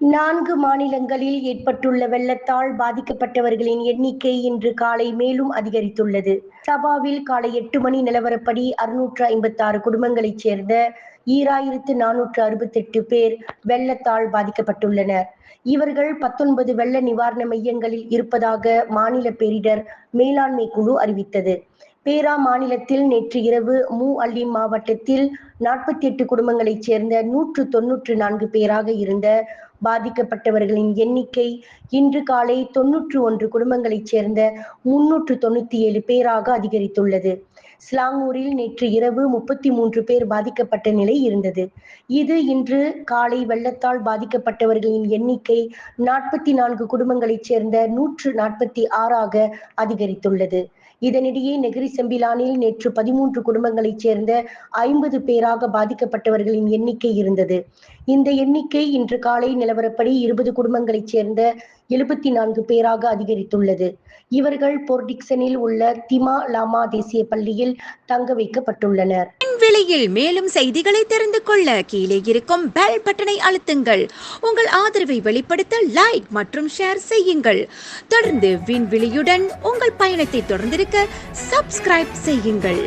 நான்கு மாநிலங்களில் ஏற்பட்டுள்ள வெள்ளத்தால் பாதிக்கப்பட்டவர்களின் எண்ணிக்கை இன்று காலை மேலும் அதிகரித்துள்ளது. சபாவில் காலை எட்டு மணி நிலவரப்படி அறுநூற்று ஐம்பத்தாறு குடும்பங்களைச் சேர்ந்த ஈராயிரத்து நானூற்று அறுபத்தெட்டு பேர் வெள்ளத்தால் பாதிக்கப்பட்டுள்ளனர். இவர்கள் பத்தொன்பது வெள்ள நிவாரண மையங்களில் இருப்பதாக மாநில பேரிடர் மேலாண்மை குழு அறிவித்தது. பேரா மாநிலத்தில் நேற்று இரவு மூ. அள்ளி மாவட்டத்தில் நாற்பத்தி எட்டு குடும்பங்களைச் சேர்ந்த நூற்று தொன்னூற்று நான்கு பேராக இருந்த பாதிக்கப்பட்டவர்களின் எண்ணிக்கை இன்று காலை தொன்னூற்று ஒன்று குடும்பங்களைச் சேர்ந்த முன்னூற்று தொண்ணூத்தி ஏழு பேராக அதிகரித்துள்ளது. ஸ்லாங்கூரில் நேற்று இரவு முப்பத்தி மூன்று பேர் பாதிக்கப்பட்ட நிலை இருந்தது. இது இன்று காலை வெள்ளத்தால் பாதிக்கப்பட்டவர்களின் எண்ணிக்கை நாற்பத்தி நான்கு குடும்பங்களைச் சேர்ந்த நூற்று நாற்பத்தி ஆறாக அதிகரித்துள்ளது. இதனிடையே நெகிரி செம்பிலானில் நேற்று பதிமூன்று குடும்பங்களைச் சேர்ந்த ஐம்பது பேராக பாதிக்கப்பட்டவர்களின் எண்ணிக்கை இருந்தது. இந்த எண்ணிக்கை இன்று காலை நிலவரப்படி இருபது குடும்பங்களைச் சேர்ந்த எழுபத்தி நான்கு பேராக அதிகரித்துள்ளது. இவர்கள் போர்டிக்சனில் உள்ள திமா லாமா தேசிய பள்ளியில் தங்க வைக்கப்பட்டுள்ளனர். விலையில் மேலும் செய்திகளை தெரிந்து கொள்ள கீழே இருக்கும் பெல் பட்டனை அழுத்துங்கள். உங்கள் ஆதரவை வெளிப்படுத்த லைக் மற்றும் ஷேர் செய்யுங்கள். தொடர்ந்து விண்வெளியுடன் உங்கள் பயணத்தை தொடர்ந்திருக்க சப்ஸ்கிரைப் செய்யுங்கள்.